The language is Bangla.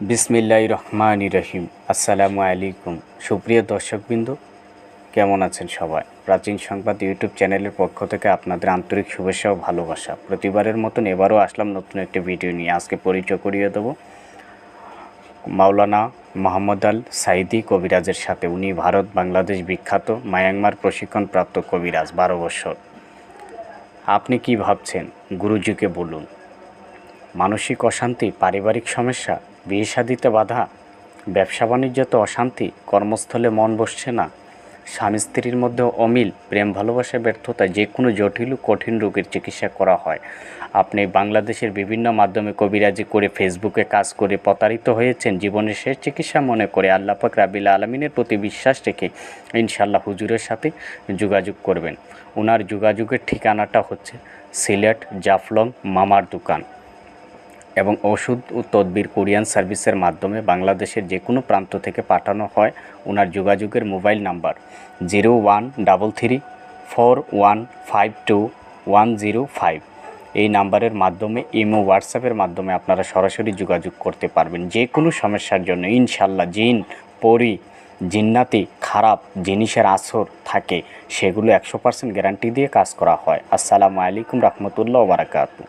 বিসমিল্লাহ রহমান রহিম। আসসালামু আলাইকুম। সুপ্রিয় দর্শকবৃন্দ, কেমন আছেন সবাই? প্রাচীন সংবাদ ইউটিউব চ্যানেলের পক্ষ থেকে আপনাদের আন্তরিক শুভেচ্ছা ও ভালোবাসা। প্রতিবারের মতন এবারও আসলাম নতুন একটি ভিডিও নিয়ে। আজকে পরিচয় করিয়ে দেবো মাওলানা মোহাম্মদ আল সাইদি কবিরাজের সাথে। উনি ভারত, বাংলাদেশ বিখ্যাত মায়ানমার প্রশিক্ষণপ্রাপ্ত কবিরাজ, বারো বছর। আপনি কি ভাবছেন? গুরুজিকে বলুন। মানসিক অশান্তি, পারিবারিক সমস্যা বিয়ে শাদিতে বাধা, ব্যবসা বাণিজ্যতে অশান্তি, কর্মস্থলে মন বসছে না। স্বামী স্ত্রীর মধ্যে অমিল, প্রেম ভালোবাসা, ব্যর্থতা, যে কোনো জটিল কঠিন রোগের চিকিৎসা করা হয়। আপনি বাংলাদেশের বিভিন্ন মাধ্যমে কবিরাজি করে ফেসবুকে কাজ করে প্রতারিত হয়েছেন, জীবনের শেষ চিকিৎসা মনে করে আল্লাপাক রাবিল আলমিনের প্রতি বিশ্বাস রেখে ইনশাল্লাহ হুজুরের সাথে যোগাযোগ করবেন। ওনার যোগাযোগের ঠিকানাটা হচ্ছে সিলেট জাফলং মামার দোকান। এবং ওষুধ ও তদবির কোরিয়ান সার্ভিসের মাধ্যমে বাংলাদেশের যে কোনো প্রান্ত থেকে পাঠানো হয় ওনার যোগাযোগের mobile number zero one double three four one five two one zero five. এই নাম্বারের মাধ্যমে ইমো হোয়াটসঅ্যাপের মাধ্যমে আপনারা সরাসরি যোগাযোগ করতে পারবেন। যে কোনো সমস্যার জন্য ইনশাল্লাহ জিন, পরি, জিন্নাতি, খারাপ জিনিসের আসর থাকে, সেগুলো একশো পার্সেন্ট গ্যারান্টি দিয়ে কাজ করা হয়। আসসালামু আলাইকুম রহমতুল্লাহ বারাকাতু।